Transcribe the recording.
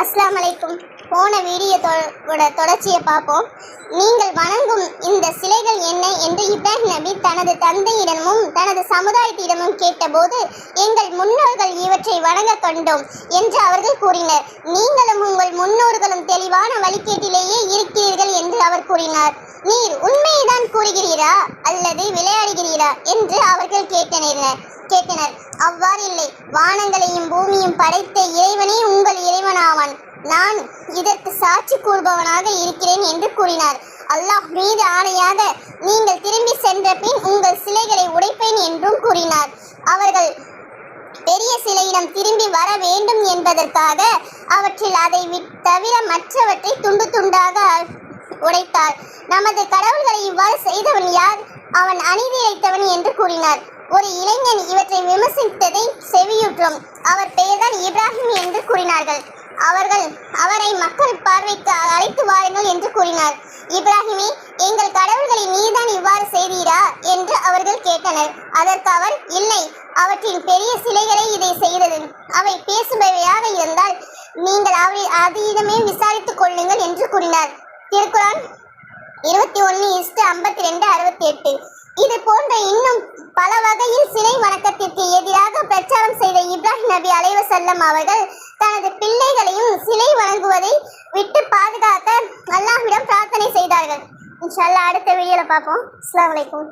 அஸ்லாம் அலைக்கும் போன வீடியோ தொடர்ச்சியை பார்ப்போம். நீங்கள் வணங்கும் இந்த சிலைகள் என்ன என்று இப்ராஹிம் நபி தனது தந்தையிடமும் தனது சமுதாயத்திடமும் கேட்டபோது எங்கள் முன்னோர்கள் இவற்றை வணங்க கண்டோம் என்று அவர்கள் கூறினர். நீங்களும் உங்கள் முன்னோர்களும் தெளிவான வழிகேட்டிலேயே இருக்கிறீர்கள் என்று அவர் கூறினார். நீர் உண்மையைதான் கூறுகிறீரா அல்லது விளையாடுகிறீரா என்று அவர்கள் கேட்டனர் கேட்டனர். அவ்வாறு இல்லை. வானங்களையும் பூமியும் படைத்த இறைவனே உங்கள் இறைவனாவான். நான் இதற்கு சாட்சி கூறுபவனாக இருக்கிறேன் என்று கூறினார். அல்லாஹ் மீது ஆணையாக நீங்கள் திரும்பி சென்ற பின் உங்கள் சிலைகளை உடைப்பேன் என்றும் கூறினார். அவர்கள் பெரிய சிலையிடம் திரும்பி வர வேண்டும் என்பதற்காக அவற்றில் அதை தவிர மற்றவற்றை துண்டு துண்டாக உடைத்தார். நமது கடவுள்களை இவ்வாறு செய்தவன் யார்? அவன் அநீதி இழைத்தவன் என்று கூறினார். ஒரு இளைஞன் இவற்றை விமர்சித்ததை செவியுற்றோம். அவர் பெயர்தான் இப்ராஹிம் என்று கூறினார்கள். அவர்கள் அவரை மக்கள் பார்வைக்கு அழைத்து வாருங்கள் என்று கூறினார். இப்ராஹிமே எங்கள் கடவுள்களை நீதான் இவ்வாறு செய்தீரா என்று அவர்கள் கேட்டனர். அதற்கு அவர் இல்லை அவற்றின் பெரிய சிலைகளை இதை செய்தது. அவை பேசுபவையாக இருந்தால் நீங்கள் அவை அதிடமே விசாரித்துக் கொள்ளுங்கள் என்று கூறினார். திருக்குறான் இருபத்தி ஒன்று இஸ்டு ஐம்பத்தி ரெண்டு அறுபத்தி எட்டு. இது போன்ற இன்னும் பல வகையில் சிலை வணக்கத்திற்கு எதிராக பிரச்சாரம் செய்த இப்ராஹிம் நபி அலைவசல்லம் அவர்கள் தனது பிள்ளைகளையும் சிலை வணங்குவதை விட்டு பாதுகாக்க அல்லாஹ்விடம் பிரார்த்தனை செய்தார்கள். இன்ஷால்லா அடுத்த வீடியோவில் பார்ப்போம். அஸ்லாம் அலைக்கும்.